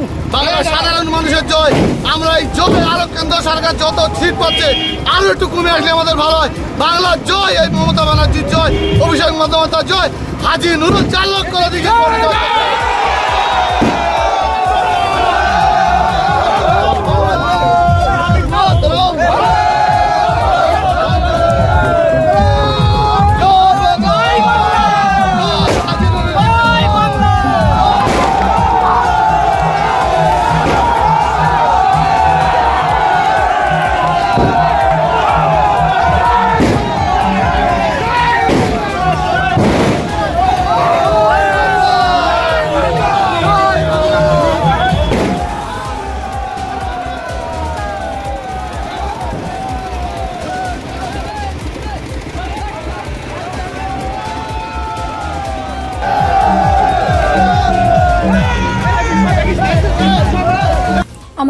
জয়। বাংলার সাধারণ মানুষের জয়। আমরা এই জয় আরও কেন্দ্র সরকার যত সিট পাচ্ছে, আরও একটু কমে আসলে আমাদের ভালো হয়। বাংলার জয়, এই মমতা ব্যানার্জির জয়, অভিষেক বন্দ্যোপাধ্যায় জয়। হাজি নুরুল চার লক্ষ দিকে।